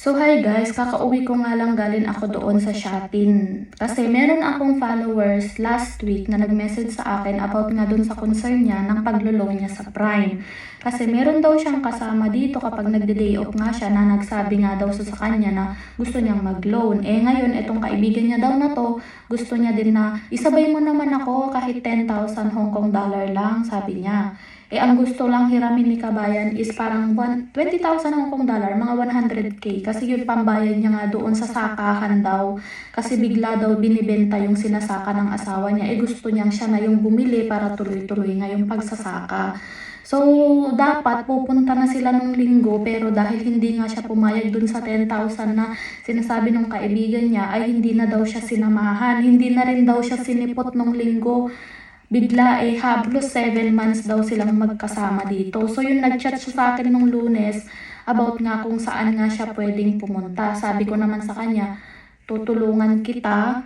So hi guys, kakauwi ko nga lang galing ako doon sa Shatin. Kasi meron akong followers last week na nag-message sa akin about nga doon sa concern niya ng paglo-loan niya sa Prime. Kasi meron daw siyang kasama dito kapag nagde-day off nga siya na nagsabi nga daw sa kanya na gusto niyang mag-loan. Eh ngayon, itong kaibigan niya daw na to, gusto niya din na isabay mo naman ako kahit 10,000 Hong Kong dollar lang, sabi niya. Eh, ang gusto lang hiramin ni Kabayan is parang one- 20,000 Hong Kong dollar, mga 100k. Kasi yun pambayad niya nga doon sa sakahan daw. Kasi bigla daw binibenta yung sinasaka ng asawa niya. Eh, gusto niyang siya na yung bumili para tuloy-tuloy nga yung pagsasaka. So, dapat pupunta na sila nung linggo pero dahil hindi nga siya pumayag dun sa 10,000 na sinasabi ng kaibigan niya ay hindi na daw siya sinamahan. Hindi na rin daw siya sinipot nung linggo bigla eh hablos 7 months daw silang magkasama dito. So yun nag-chat siya sa akin nung lunes about nga kung saan nga siya pwedeng pumunta. Sabi ko naman sa kanya, tutulungan kita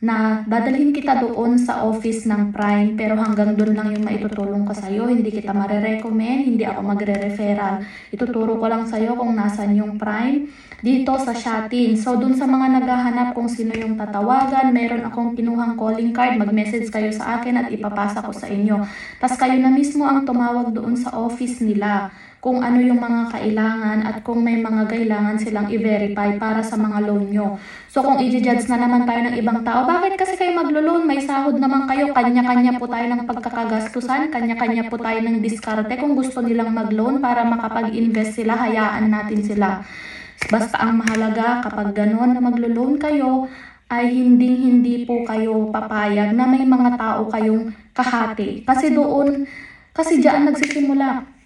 na dadalhin kita doon sa office ng Prime pero hanggang doon lang yung maitutulong ko sa'yo. Hindi kita marerecommend, hindi ako magre-referral. Ituturo ko lang sa'yo kung nasan yung Prime dito sa Shatin. So doon sa mga naghahanap kung sino yung tatawagan, meron akong kinuhang calling card, mag-message kayo sa akin at ipapasa ko sa inyo. Tapos kayo na mismo ang tumawag doon sa office nila kung ano yung mga kailangan at kung may mga kailangan silang i-verify para sa mga loan nyo. So kung i-judge na naman tayo ng ibang tao, bakit kasi kayo maglo-loan? May sahod naman kayo, kanya-kanya po tayo ng pagkakagastusan, kanya-kanya po tayo ng diskarte. Kung gusto nilang mag-loan para makapag-invest sila, hayaan natin sila. Basta ang mahalaga kapag gano'n na maglo-loan kayo, ay hindi hindi po kayo papayag na may mga tao kayong kahati. Kasi doon, kasi diyan nagsisimula.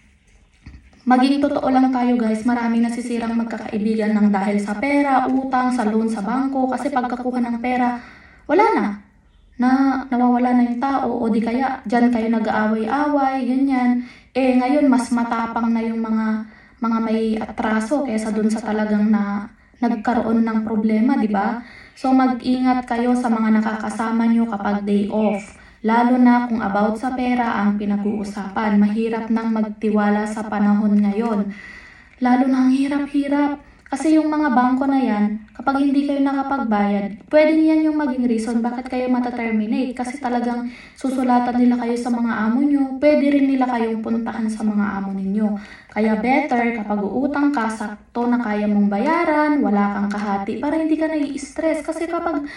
Maging totoo lang tayo guys, marami nasisirang magkakaibigan ng dahil sa pera, utang, sa loan sa bangko, kasi pagkakuha ng pera, wala na. Na nawawala na yung tao o di kaya dyan kayo nag-aaway-away, ganyan. Eh ngayon mas matapang na yung mga mga may atraso kaysa dun sa talagang na nagkaroon ng problema, di ba? So mag-ingat kayo sa mga nakakasama nyo kapag day off. Lalo na kung about sa pera ang pinag-uusapan. Mahirap nang magtiwala sa panahon ngayon. Lalo na ang hirap-hirap. Kasi yung mga bangko na yan, kapag hindi kayo nakapagbayad, pwede yan yung maging reason bakit kayo mataterminate. Kasi talagang susulatan nila kayo sa mga amo nyo, pwede rin nila kayong puntahan sa mga amo ninyo. Kaya better kapag uutang ka, sakto na kaya mong bayaran, wala kang kahati, para hindi ka nai-stress. Kasi kapag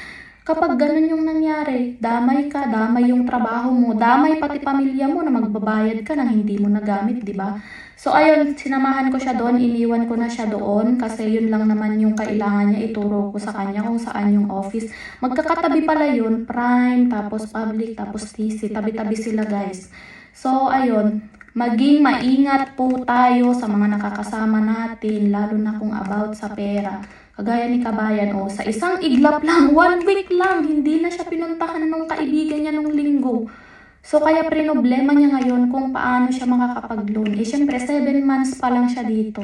Kapag ganun yung nangyari, damay ka, damay yung trabaho mo, damay pati pamilya mo na magbabayad ka nang hindi mo nagamit, di ba? So ayun, sinamahan ko siya doon, iniwan ko na siya doon kasi yun lang naman yung kailangan niya ituro ko sa kanya kung saan yung office. Magkakatabi pala yun, prime, tapos public, tapos TC, tabi-tabi sila guys. So ayun, maging maingat po tayo sa mga nakakasama natin, lalo na kung about sa pera. Kagaya ni Kabayan, oh, sa isang iglap lang, one week lang, hindi na siya pinuntahan ng kaibigan niya nung linggo. So, kaya problema niya ngayon kung paano siya makakapag-loan. Eh, syempre, 7 months pa lang siya dito.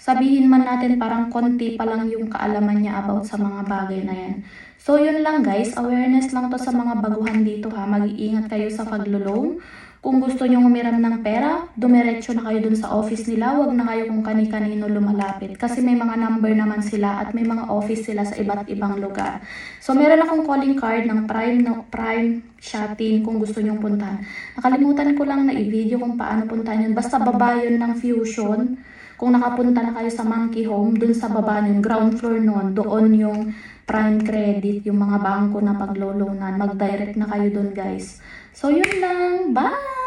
Sabihin man natin parang konti pa lang yung kaalaman niya about sa mga bagay na yan. So, yun lang guys. Awareness lang to sa mga baguhan dito ha. Mag-iingat kayo sa paglo-loan. Kung gusto nyo humiram ng pera, dumiretso na kayo dun sa office nila. Huwag na kayo kung kani-kanino lumalapit. Kasi may mga number naman sila at may mga office sila sa iba't ibang lugar. So, meron akong calling card ng Prime, no, Prime Shatin kung gusto nyong puntahan. Nakalimutan ko lang na i-video kung paano puntahan yun. Basta baba yun ng Fusion. Kung nakapunta na kayo sa Monkey Home, dun sa baba yung ground floor nun, doon yung prime credit, yung mga bangko na pagloloanan, mag-direct na kayo dun guys. So yun lang, bye!